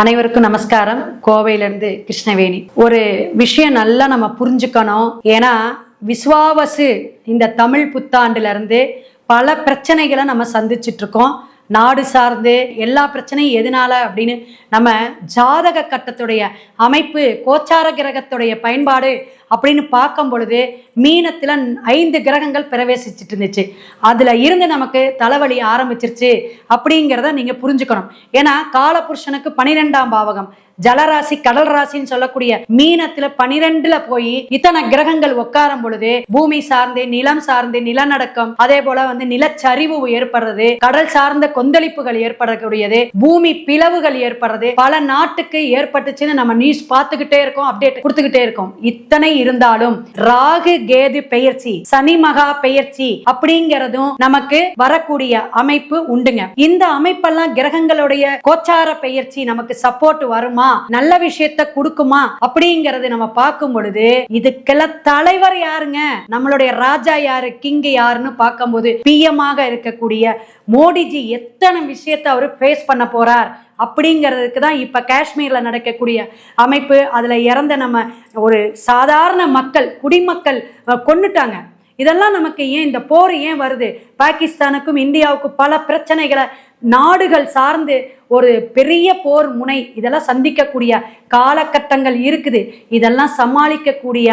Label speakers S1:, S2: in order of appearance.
S1: அனைவருக்கும் நமஸ்காரம். கோவையிலேருந்து கிருஷ்ணவேணி. ஒரு விஷயம் நல்லா நம்ம புரிஞ்சுக்கணும். ஏன்னா விஸ்வாவசு இந்த தமிழ் புத்தாண்டுலேருந்து பல பிரச்சனைகளை நம்ம சந்திச்சிட்டு இருக்கோம் நாடு சார்ந்து எல்லா பிரச்சனையும் எதனால அப்படின்னு நம்ம ஜாதக கட்டத்துடைய அமைப்பு கோச்சார கிரகத்துடைய பயன்பாடு அப்படின்னு பார்க்கும் பொழுது மீனத்தில் ஐந்து கிரகங்கள் பிரவேசிச்சுட்டு இருந்துச்சு அதில் இருந்து நமக்கு தலைவலி ஆரம்பிச்சிருச்சு அப்படிங்கிறத நீங்கள் புரிஞ்சுக்கணும். ஏன்னா காலபுருஷனுக்கு பனிரெண்டாம் பாவகம். ஜலராசி கடல் ராசின்னு சொல்லக்கூடிய மீனத்துல பனிரெண்டுல போய் இத்தனை கிரகங்கள் உட்காரும் பொழுது பூமி சார்ந்து நிலம் சார்ந்து நிலநடுக்கம் அதே போல வந்து நிலச்சரிவு ஏற்படுறது கடல் சார்ந்த கொந்தளிப்புகள் ஏற்படக்கூடியது பூமி பிளவுகள் ஏற்படுறது பல நாட்டுக்கு ஏற்பட்டுச்சுன்னு நம்ம நியூஸ் பார்த்துக்கிட்டே இருக்கோம் அப்டேட் கொடுத்துக்கிட்டே இருக்கோம். இத்தனை இருந்தாலும் ராகு கேது பெயர்ச்சி சனி மகா பெயர்ச்சி அப்படிங்கிறதும் நமக்கு வரக்கூடிய அமைப்பு உண்டுங்க. இந்த அமைப்பெல்லாம் கிரகங்களுடைய கோச்சார பெயர்ச்சி நமக்கு சப்போர்ட் வருமா? நல்ல விஷயத்த கொடுக்குமா? அப்படிங்கறது நம்ம பார்க்கும் பொழுது இதுக்கெல்லாம் தலைவர் யாருங்க? நம்மளுடைய ராஜா யாரு? கிங் யாருன்னு பார்க்கும்போது பிஎம் இருக்கக்கூடிய மோடிஜி எத்தனை விஷயத்தை அவர் ஃபேஸ் பண்ண போறார்? அப்படிங்கிறதுக்கு தான் இப்போ காஷ்மீர்ல நடக்கக்கூடிய அமைப்பு அதில் இறந்த நம்ம ஒரு சாதாரண மக்கள் குடிமக்கள் கொண்டுட்டாங்க கொன்னுட்டாங்க. இதெல்லாம் நமக்கு ஏன் இந்த போர் ஏன் வருது? பாகிஸ்தானுக்கும் இந்தியாவுக்கும் பல பிரச்சனைகளை நாடுகள் சார்ந்து ஒரு பெரிய போர் முனை இதெல்லாம் சந்திக்கக்கூடிய காலகட்டங்கள் இருக்குது. இதெல்லாம் சமாளிக்கக்கூடிய